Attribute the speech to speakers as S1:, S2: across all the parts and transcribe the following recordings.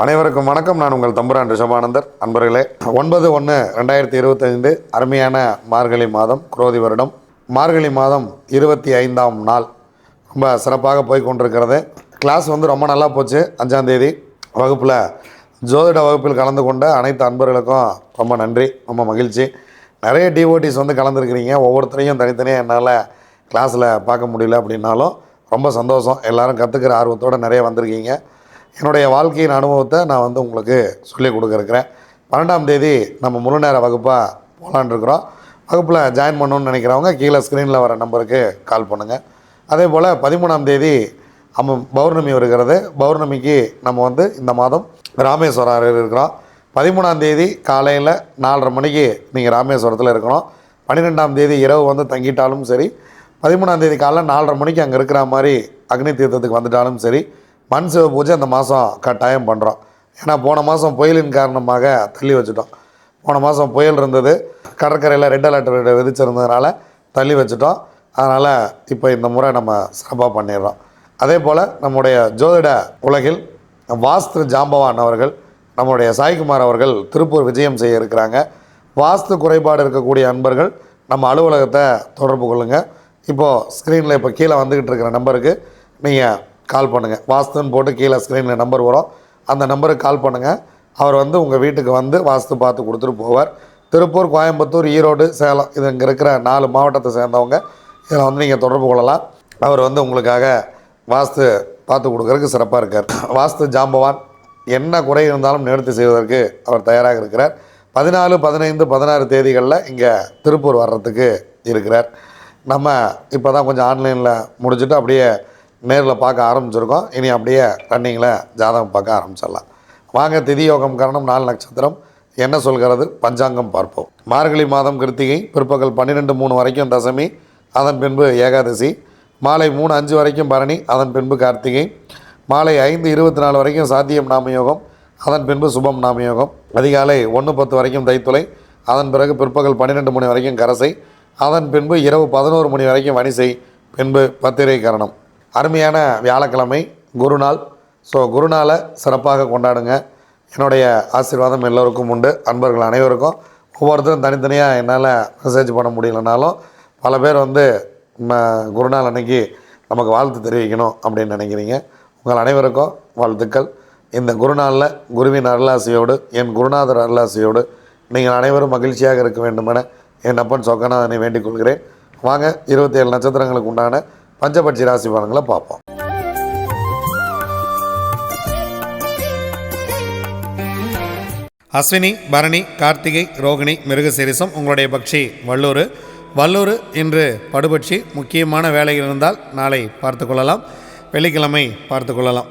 S1: அனைவருக்கும் வணக்கம். நான் உங்கள் தம்புரான் ரிஷபானந்தர். அன்பர்களே ஒன்பது ஒன்று ரெண்டாயிரத்தி இருபத்தைந்து அருமையான மார்கழி மாதம் குரோதி வருடம். மார்கழி மாதம் இருபத்தி ஐந்தாம் நாள். ரொம்ப சிறப்பாக போய் கொண்டிருக்கிறது கிளாஸ் வந்து ரொம்ப நல்லா போச்சு அஞ்சாம் தேதி. வகுப்பில் ஜோதிட வகுப்பில் கலந்து கொண்ட அனைத்து அன்பர்களுக்கும் ரொம்ப நன்றி ரொம்ப மகிழ்ச்சி. நிறைய டிஓடிஸ் வந்து கலந்துருக்கிறீங்க. ஒவ்வொருத்தரையும் தனித்தனியாக என்னால் கிளாஸில் பார்க்க முடியல அப்படின்னாலும் ரொம்ப சந்தோஷம். எல்லோரும் கற்றுக்கிற ஆர்வத்தோடு நிறைய வந்திருக்கீங்க. என்னுடைய வாழ்க்கையின் அனுபவத்தை நான் வந்து உங்களுக்கு சொல்லி கொடுக்குறேன். பன்னெண்டாம் தேதி நம்ம முழு நேர வகுப்பாக போகலான்ருக்குறோம் வகுப்பில் ஜாயின் பண்ணணும்னு நினைக்கிறவங்க கீழே ஸ்க்ரீனில் வர நம்பருக்கு கால் பண்ணுங்கள் அதே போல் பதிமூணாம் தேதி நம்ம பௌர்ணமி வருகிறது. பௌர்ணமிக்கு நம்ம வந்து இந்த மாதம் ராமேஸ்வரம் இருக்கிறோம். பதிமூணாம் தேதி காலையில் நாலரை மணிக்கு நீங்கள் ராமேஸ்வரத்தில் இருக்கணும். பன்னிரெண்டாம் தேதி இரவு வந்து தங்கிட்டாலும் சரி பதிமூணாம் தேதி காலைல நாலரை மணிக்கு அங்கே இருக்கிற மாதிரி அக்னி தீர்த்தத்துக்கு வந்துட்டாலும் சரி மண் சிவ பூஜை அந்த மாதம் கட்டாயம் பண்ணுறோம் ஏன்னா போன மாதம் புயலின் காரணமாக தள்ளி வச்சுட்டோம். போன மாதம் புயல் இருந்தது. கடற்கரையில் ரெட் அலர்ட் விதிச்சிருந்ததுனால தள்ளி வச்சுட்டோம். அதனால் இப்போ இந்த முறை நம்ம சிறப்பாக பண்ணிடுறோம். அதே போல் நம்முடைய ஜோதிட உலகில் வாஸ்து ஜாம்பவான் அவர்கள் நம்முடைய சாய்குமார் அவர்கள் திருப்பூர் விஜயம் செய்ய இருக்கிறாங்க. வாஸ்து குறைபாடு இருக்கக்கூடிய அன்பர்கள் நம்ம அலுவலகத்தை தொடர்பு கொள்ளுங்கள் இப்போது ஸ்க்ரீனில் இப்போ கீழே வந்துக்கிட்டு இருக்கிற நம்பருக்கு நீங்கள் கால் பண்ணுங்கள் வாஸ்துன்னு போட்டு கீழே ஸ்க்ரீனில் நம்பர் வரும். அந்த நம்பருக்கு கால் பண்ணுங்கள் அவர் வந்து உங்கள் வீட்டுக்கு வந்து வாஸ்து பார்த்து கொடுத்துட்டு போவார். திருப்பூர் கோயம்புத்தூர் ஈரோடு சேலம் இது இங்கே இருக்கிற நாலு மாவட்டத்தை சேர்ந்தவங்க. இதில் வந்து நீங்கள் தொடர்பு கொள்ளலாம். அவர் வந்து உங்களுக்காக வாஸ்து பார்த்து கொடுக்குறதுக்கு சிறப்பாக இருக்கார். வாஸ்து ஜாம்பவான் என்ன குறை இருந்தாலும் நிவர்த்தி செய்வதற்கு அவர் தயாராக இருக்கிறார். பதினாலு பதினைந்து பதினாறு தேதிகளில் இங்கே திருப்பூர் வர்றதுக்கு இருக்கிறார். நம்ம இப்போ தான் கொஞ்சம் ஆன்லைனில் முடிச்சுட்டு அப்படியே நேரில் பார்க்க ஆரம்பிச்சிருக்கோம். இனி அப்படியே ரன்னிங்கில் ஜாதகம் பார்க்க ஆரம்பிச்சிடலாம். வாங்க திதி யோகம் காரணம் நாலு நட்சத்திரம். என்ன சொல்கிறது? பஞ்சாங்கம் பார்ப்போம். மார்கழி மாதம் கிருத்திகை பிற்பகல் பன்னிரெண்டு மூணு வரைக்கும் தசமி அதன் பின்பு ஏகாதசி. மாலை மூணு அஞ்சு வரைக்கும் பரணி அதன் பின்பு கார்த்திகை. மாலை ஐந்து இருபத்தி நாலு வரைக்கும் சாத்தியம் நாமயோகம் அதன் பின்பு சுபம் நாமயோகம் அதிகாலை ஒன்று பத்து வரைக்கும் தைத்துளை அதன் பிறகு பிற்பகல் பன்னிரெண்டு மணி வரைக்கும் கரசை அதன் பின்பு இரவு பதினோரு மணி வரைக்கும் வணிசை பின்பு பத்திரை கரணம். அருமையான வியாழக்கிழமை குருநாள். ஸோ குருநாளை சிறப்பாக கொண்டாடுங்க. என்னுடைய ஆசீர்வாதம் எல்லோருக்கும் உண்டு. அன்பர்கள் அனைவருக்கும். ஒவ்வொருத்தரும் தனித்தனியாக என்னால் மெசேஜ் பண்ண முடியலனாலும் பல பேர் வந்து குருநாள் அன்னைக்கு நமக்கு வாழ்த்து தெரிவிக்கணும் அப்படின்னு நினைக்கிறீங்க. உங்கள் அனைவருக்கும் வாழ்த்துக்கள். இந்த குருநாளில் குருவின் அருளாசியோடு என் குருநாதர் அருளாசியோடு நீங்கள் அனைவரும் மகிழ்ச்சியாக இருக்க வேண்டுமென என் அப்பன் சொக்கநாதனை வேண்டிக் கொள்கிறேன். வாங்க இருபத்தி ஏழு நட்சத்திரங்களுக்கு உண்டான பஞ்சபட்சி ராசி பலன்களை பார்ப்போம்.
S2: அஸ்வினி பரணி கார்த்திகை ரோகிணி மிருகசீரிசம் உங்களுடைய பக்ஷி வல்லூர். வல்லூர் இன்று படுபட்சி முக்கியமான வேலைகள் இருந்தால் நாளை பார்த்து கொள்ளலாம். வெள்ளிக்கிழமை பார்த்து கொள்ளலாம்.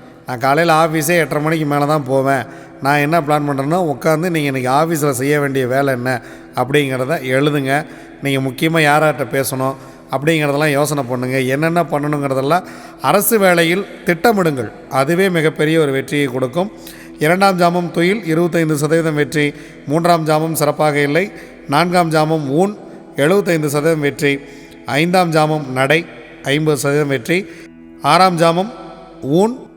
S2: நான் காலையில் ஆஃபீஸே எட்டரை மணிக்கு மேலே தான் போவேன். நான் என்ன பிளான் பண்ணுறேன்னா உட்காந்து நீங்கள் இன்றைக்கி ஆஃபீஸில் செய்ய வேண்டிய வேலை என்ன அப்படிங்கிறத எழுதுங்க. நீங்கள் முக்கியமாக யார்கிட்ட பேசணும் அப்படிங்கிறதெல்லாம் யோசனை பண்ணுங்கள் என்னென்ன பண்ணணுங்கிறதெல்லாம் அரசு வேலையில் திட்டமிடுங்கள். அதுவே மிகப்பெரிய ஒரு வெற்றியை கொடுக்கும். இரண்டாம் ஜாமம் துயில் இருபத்தைந்து சதவீதம் வெற்றி. மூன்றாம் ஜாமம் சிறப்பாக இல்லை. நான்காம் ஜாமம் ஊன் எழுபத்தைந்து சதவீதம் வெற்றி. ஐந்தாம் ஜாமம் நடை ஐம்பது சதவீதம் வெற்றி. ஆறாம் ஜாமம் ஊன்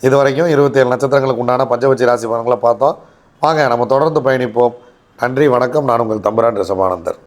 S1: இது வரைக்கும் இருபத்தி ஏழு நட்சத்திரங்களுக்கு உண்டான பஞ்சபட்சி ராசி பலன்களை பார்த்தோம். வாங்க நம்ம தொடர்ந்து பயணிப்போம். நன்றி வணக்கம். நான் உங்கள் தம்பரான் ரிஷபானந்தர்.